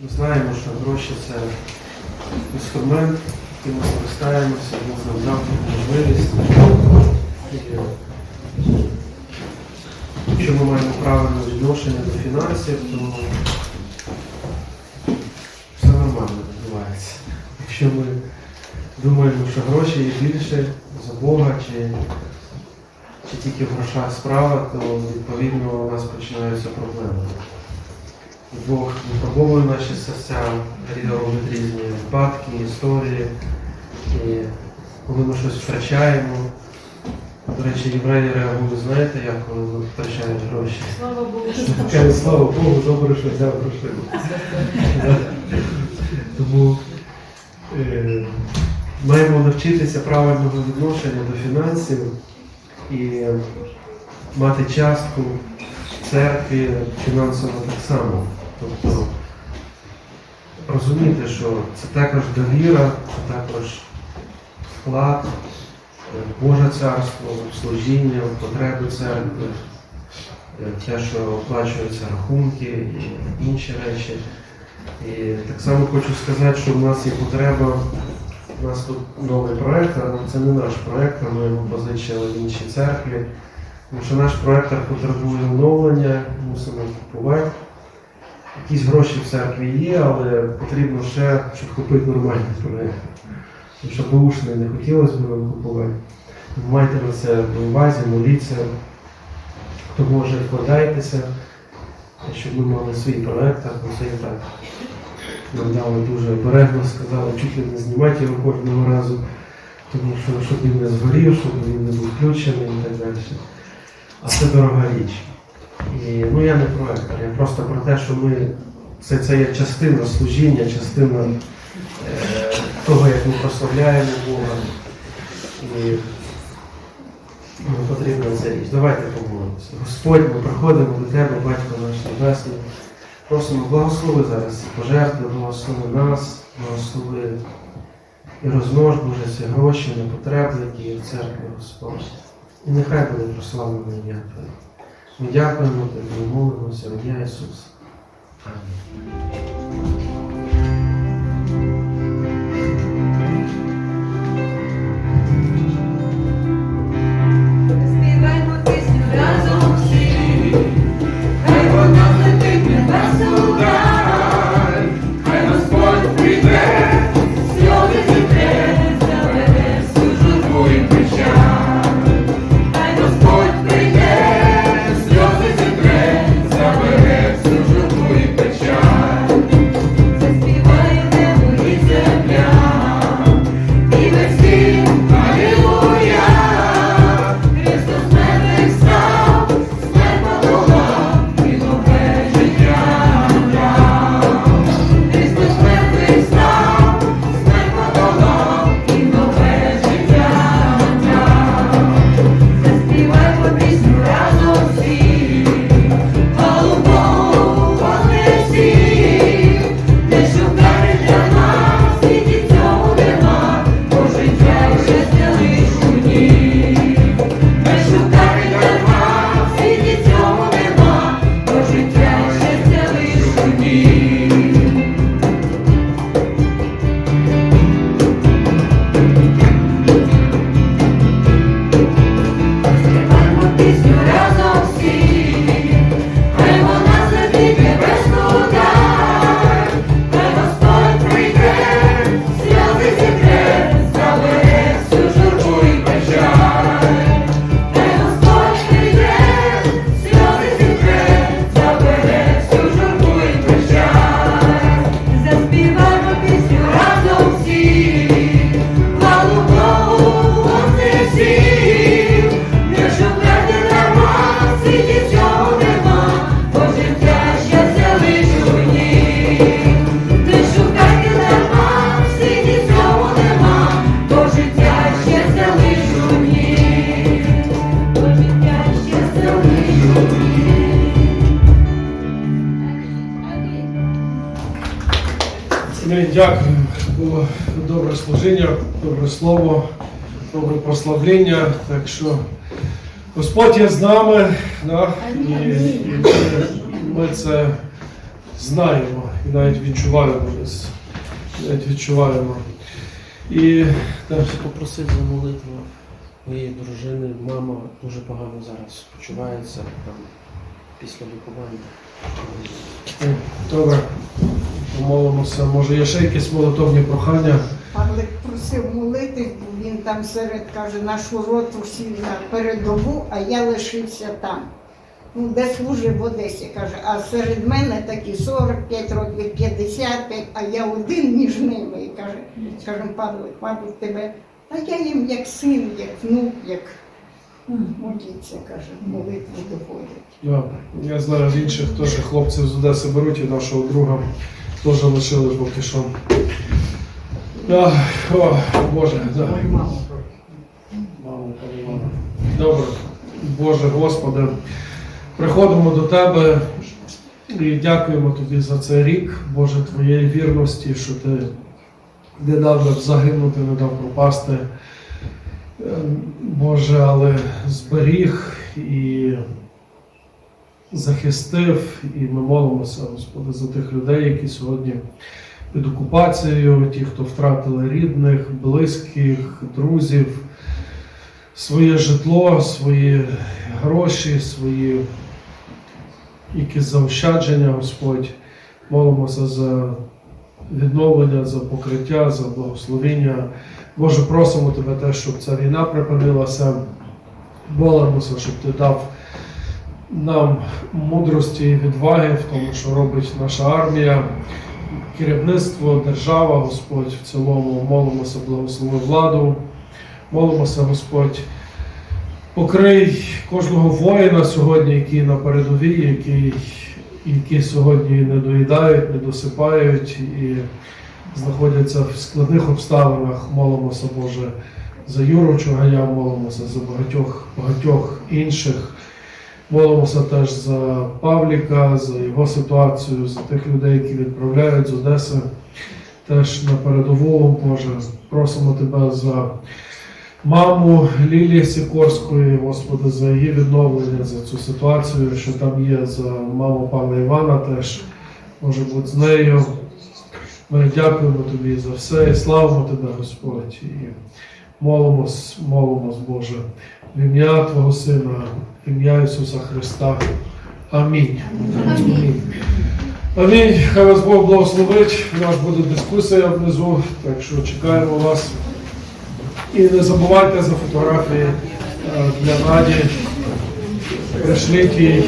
Ми знаємо, що гроші це інструмент, яким ми користаємося, Бог нам дав можливість. І Якщо ми маємо правильне відношення до фінансів, то все нормально відбувається. Якщо ми думаємо, що гроші є більше за Бога, чи, чи тільки в грошах справа, то відповідно у нас починаються проблеми. Бог випробовує наші серця, робить різні випадки, історії. І коли ми щось втрачаємо, до речі, євреї реагують, знаєте, як коли втрачають гроші? Слава Богу. Кажуть, слава Богу, добре, що взяв грошей. Тому е, маємо навчитися правильного відношення до фінансів і мати частку церкві фінансово так само. Тобто розуміти, що це також довіра, це також вклад Боже царство, служіння, потреби церкви, е, те, що оплачуються рахунки і інші речі. І так само хочу сказати, що в нас є потреба, у нас тут новий проєктор, але це не наш проєктор, ми його позичили в іншій церкві. Тому що наш проєктор потребує оновлення, мусимо купувати. Якісь гроші в церкві є, але потрібно ще, щоб купити нормальний проєктор. Тому що бушний не хотілося б нам купувати. Майте на це на увазі, моліться. Хто може, вкладайтеся, щоб ми мали свій проєктор, бо це і так. Нам дали дуже обережно, сказали, чуть ли не знімати його кожного разу, тому що щоб він не згорів, щоб він не був включений і так далі. А це дорога річ. І, ну я не проектор, я просто про те, що ми це, це є частина служіння, частина е, того, як ми прославляємо Бога. І ну, потрібна ця річ. Давайте помолимося. Господь, ми приходимо до Тебе, Батько наш Небесний. Просимо, благослови зараз пожертви, благослови нас, благослови і розмнож, Боже, ці гроші на потреби, в церкві, Господь. І нехай буде прославлено ім'я Твоє. Ми дякуємо Тобі, молимося, ім'я Ісуса. Амінь. Ми дякуємо. Було добре служіння, добре слово, добре прославлення. Так що Господь є з нами, да? і, і ми, ми це знаємо. і навіть відчуваємо десь. Навіть відчуваємо. І так, Хочу попросити за молитву моєї дружини. Мама дуже погано зараз почувається там після лікування. добре, помолимося. Може, є ще якісь молитовні прохання? Павлик просив молитись, бо він там серед каже, нашу роту всі на передову, а я лишився там. Ну, де служив в Одесі, каже, а серед мене такі 45 років, 55, а я один між ними. І каже, скажем, Павлик, мабуть, тебе, та я їм як син, як внук, як моліться, каже, молитву доходять. Я знаю з інших теж хлопців з Одеси беруть і нашого друга теж лишили поки що. Ах, О, Боже, да. Добре, Боже Господи, приходимо до Тебе і дякуємо Тобі за цей рік, Боже, Твоєї вірності, що Ти не дав нам загинути, не дав пропасти. Е, Боже, але зберіг і захистив, і ми молимося, Господи, за тих людей, які сьогодні під окупацією, ті, хто втратили рідних, близьких, друзів своє житло, свої гроші, свої якісь заощадження, Господь. Молимося за відновлення, за покриття, за благословення. Боже, просимо Тебе те, щоб ця війна припинилася. Молимося, щоб Ти дав нам мудрості і відваги в тому, що робить наша армія, керівництво, держава, Господь в цілому. Молимося, благослови владу. Молимося, Господь, покрий кожного воїна сьогодні, який на передовій, який, які сьогодні не доїдають, не досипають і знаходяться в складних обставинах. Молимося, Боже, за Юру Чугая, молимося за багатьох, багатьох інших. Молимося теж за Павліка, за його ситуацію, за тих людей, які відправляють з Одеси теж на передову. Боже, просимо Тебе за маму Лілії Сікорської, Господи, за її відновлення, за цю ситуацію, що там є, за маму пана Івана теж може бути з нею. Ми дякуємо Тобі за все і славимо Тебе, Господь. І молимось, молимось, Боже, в ім'я Твого Сина, в ім'я Ісуса Христа. Амінь. Амінь. Амінь. Хай вас Бог благословить. У нас буде дискусія внизу, так що чекаємо вас. І не забувайте за фотографії е, для Наді. Пришліть їй